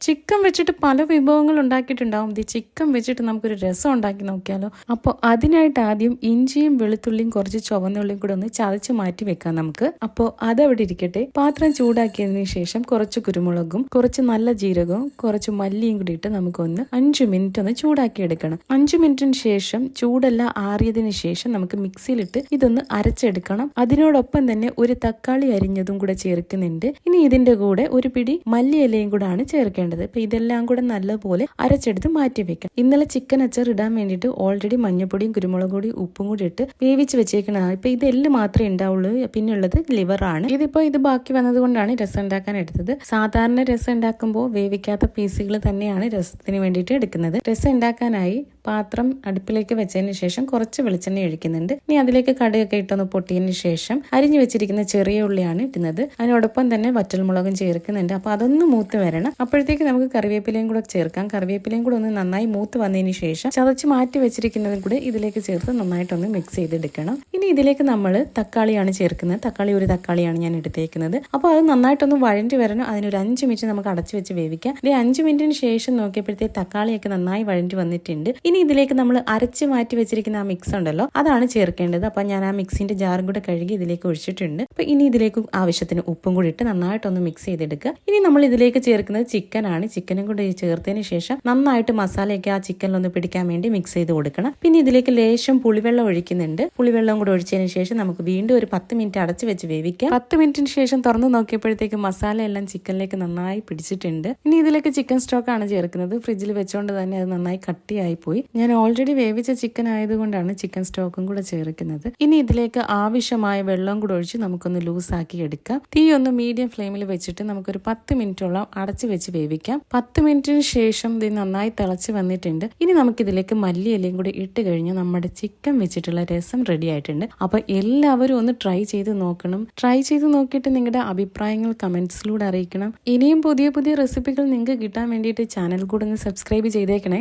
Chicken വെച്ചിട്ട് പല വിഭവങ്ങൾ ഉണ്ടാക്കിയിട്ടുണ്ടാവും. ഈ ചിക്കൻ വെച്ചിട്ട് നമുക്കൊരു രസം ഉണ്ടാക്കി നോക്കിയാലോ? അപ്പോൾ അതിനായിട്ട് ആദ്യം ഇഞ്ചിയും വെളുത്തുള്ളിയും കുറച്ച് ചുവന്നുള്ളിയും കൂടെ ഒന്ന് ചതച്ച് മാറ്റി വെക്കാം നമുക്ക്. അപ്പോൾ അതവിടെ ഇരിക്കട്ടെ. പാത്രം ചൂടാക്കിയതിന് ശേഷം കുറച്ച് കുരുമുളകും കുറച്ച് നല്ല ജീരകവും കുറച്ച് മല്ലിയും കൂടി ഇട്ട് നമുക്കൊന്ന് അഞ്ച് മിനിറ്റ് ഒന്ന് ചൂടാക്കി എടുക്കണം. അഞ്ച് മിനിറ്റിന് ശേഷം ചൂടെല്ലാം ആറിയതിന് ശേഷം നമുക്ക് മിക്സിയിലിട്ട് ഇതൊന്ന് അരച്ചെടുക്കണം. അതിനോടൊപ്പം തന്നെ ഒരു തക്കാളി അരിഞ്ഞതും കൂടെ ചേർക്കുന്നുണ്ട്. ഇനി ഇതിന്റെ കൂടെ ഒരു പിടി മല്ലിയിലയും ആണ് ചേർക്കേണ്ടത്. അപ്പൊ ഇതെല്ലാം കൂടെ നല്ലപോലെ അരച്ചെടുത്ത് മാറ്റി വെക്കാം ഇന്നലെ ചിക്കൻ അച്ചാർ ഇടാൻ വേണ്ടിയിട്ട് ഓൾറെഡി മഞ്ഞപ്പൊടിയും കുരുമുളക് പൊടിയും ഉപ്പും കൂടി ഇട്ട് വേവിച്ച് വെച്ചേക്കണതാണ് ഇപ്പൊ ഇതെല്ലാം മാത്രമേ ഉണ്ടാവുള്ളൂ പിന്നെ ഉള്ളത് ലിവർ ആണ്. ഇതിപ്പോ ഇത് ബാക്കി വന്നത് കൊണ്ടാണ് രസം ഉണ്ടാക്കാൻ എടുത്തത്. സാധാരണ രസം ഉണ്ടാക്കുമ്പോൾ വേവിക്കാത്ത പീസുകൾ തന്നെയാണ് രസത്തിന് വേണ്ടിയിട്ട് എടുക്കുന്നത്. രസം ഉണ്ടാക്കാനായി പാത്രം അടുപ്പിലേക്ക് വെച്ചതിന് ശേഷം കുറച്ച് വെളിച്ചെണ്ണ ഒഴിക്കുന്നുണ്ട്. ഇനി അതിലേക്ക് കടുകൊക്കെ ഇട്ടൊന്ന് പൊട്ടിയതിന് ശേഷം അരിഞ്ഞു വെച്ചിരിക്കുന്ന ചെറിയ ഉള്ളിയാണ് ഇടുന്നത്. അതിനോടൊപ്പം തന്നെ വറ്റൽമുളകും ചേർക്കുന്നുണ്ട്. അപ്പൊ അതൊന്ന് മൂത്ത് വരണം. അപ്പോഴത്തേക്ക് നമുക്ക് കറിവേപ്പിലയും കൂടെ ചേർക്കാം. കറിവേപ്പിലയും കൂടെ ഒന്ന് നന്നായി മൂത്ത് വന്നതിന് ശേഷം ചതച്ച് മാറ്റി വെച്ചിരിക്കുന്നതും കൂടെ ഇതിലേക്ക് ചേർത്ത് നന്നായിട്ടൊന്ന് മിക്സ് ചെയ്തെടുക്കണം. ഇനി ഇതിലേക്ക് നമ്മൾ തക്കാളിയാണ് ചേർക്കുന്നത്. തക്കാളി ഒരു തക്കാളിയാണ് ഞാൻ എടുത്തേക്കുന്നത്. അപ്പോൾ അത് നന്നായിട്ടൊന്ന് വഴണ്ടി വരണം. അതിനൊരു അഞ്ച് മിനിറ്റ് നമുക്ക് അടച്ചു വെച്ച് വേവിക്കാം. ഇത് അഞ്ച് മിനിറ്റിന് ശേഷം നോക്കിയപ്പോഴത്തേക്ക് തക്കാളിയൊക്കെ നന്നായി വഴണ്ടി വന്നിട്ടുണ്ട്. ഇനി ഇതിലേക്ക് നമ്മൾ അരച്ച് മാറ്റി വെച്ചിരിക്കുന്ന ആ മിക്സ് ഉണ്ടല്ലോ അതാണ് ചേർക്കേണ്ടത്. അപ്പം ഞാൻ ആ മിക്സിന്റെ ജാറും കൂടെ കഴുകി ഇതിലേക്ക് ഒഴിച്ചിട്ടുണ്ട്. അപ്പം ഇനി ഇതിലേക്ക് ആവശ്യത്തിന് ഉപ്പും കൂടി ഇട്ട് നന്നായിട്ടൊന്ന് മിക്സ് ചെയ്തെടുക്കുക. ഇനി നമ്മൾ ഇതിലേക്ക് ചേർക്കുന്നത് ചിക്കനാണ് ചിക്കനും കൂടി ചേർത്തതിന് ശേഷം നന്നായിട്ട് മസാലയൊക്കെ ആ ചിക്കനിലൊന്ന് പിടിക്കാൻ വേണ്ടി മിക്സ് ചെയ്ത് കൊടുക്കണം. പിന്നെ ഇതിലേക്ക് ലേശം പുളിവെള്ളം ഒഴിക്കുന്നുണ്ട്. പുളിവെള്ളം കൂടെ ഒഴിച്ചതിന് ശേഷം നമുക്ക് വീണ്ടും ഒരു പത്ത് മിനിറ്റ് അടച്ച് വെച്ച് വേവിക്കാം. പത്ത് മിനിറ്റിന് ശേഷം തുറന്ന് നോക്കിയപ്പോഴത്തേക്ക് മസാല എല്ലാം ചിക്കനിലേക്ക് നന്നായി പിടിച്ചിട്ടുണ്ട്. ഇനി ഇതിലേക്ക് ചിക്കൻ സ്റ്റോക്ക് ആണ് ചേർക്കുന്നത്. ഫ്രിഡ്ജിൽ വെച്ചുകൊണ്ട് തന്നെ അത് നന്നായി കട്ടിയായി പോയി. ഞാൻ ഓൾറെഡി വേവിച്ച ചിക്കൻ ആയതുകൊണ്ടാണ് ചിക്കൻ സ്റ്റോക്കും കൂടെ ചേർക്കുന്നത്. ഇനി ഇതിലേക്ക് ആവശ്യമായ വെള്ളം കൂടെ ഒഴിച്ച് നമുക്കൊന്ന് ലൂസ് ആക്കി എടുക്കാം. തീ ഒന്ന് മീഡിയം ഫ്ലെയിമിൽ വെച്ചിട്ട് നമുക്കൊരു പത്ത് മിനിറ്റോളം അടച്ച് വെച്ച് വേവിക്കാം. പത്ത് മിനിറ്റിന് ശേഷം ഇത് നന്നായി തിളച്ച് വന്നിട്ടുണ്ട്. ഇനി നമുക്കിതിലേക്ക് മല്ലി മല്ലിയിലയും കൂടി ഇട്ട് കഴിഞ്ഞ് നമ്മുടെ ചിക്കൻ വെച്ചിട്ടുള്ള രസം റെഡി ആയിട്ടുണ്ട്. അപ്പൊ എല്ലാവരും ഒന്ന് ട്രൈ ചെയ്ത് നോക്കണം. ട്രൈ ചെയ്ത് നോക്കിയിട്ട് നിങ്ങളുടെ അഭിപ്രായങ്ങൾ കമന്റ്സിലൂടെ അറിയിക്കണം. ഇനിയും പുതിയ പുതിയ റെസിപ്പികൾ നിങ്ങൾക്ക് കിട്ടാൻ വേണ്ടിയിട്ട് ചാനൽ കൂടെ ഒന്ന് സബ്സ്ക്രൈബ് ചെയ്തേക്കണേ.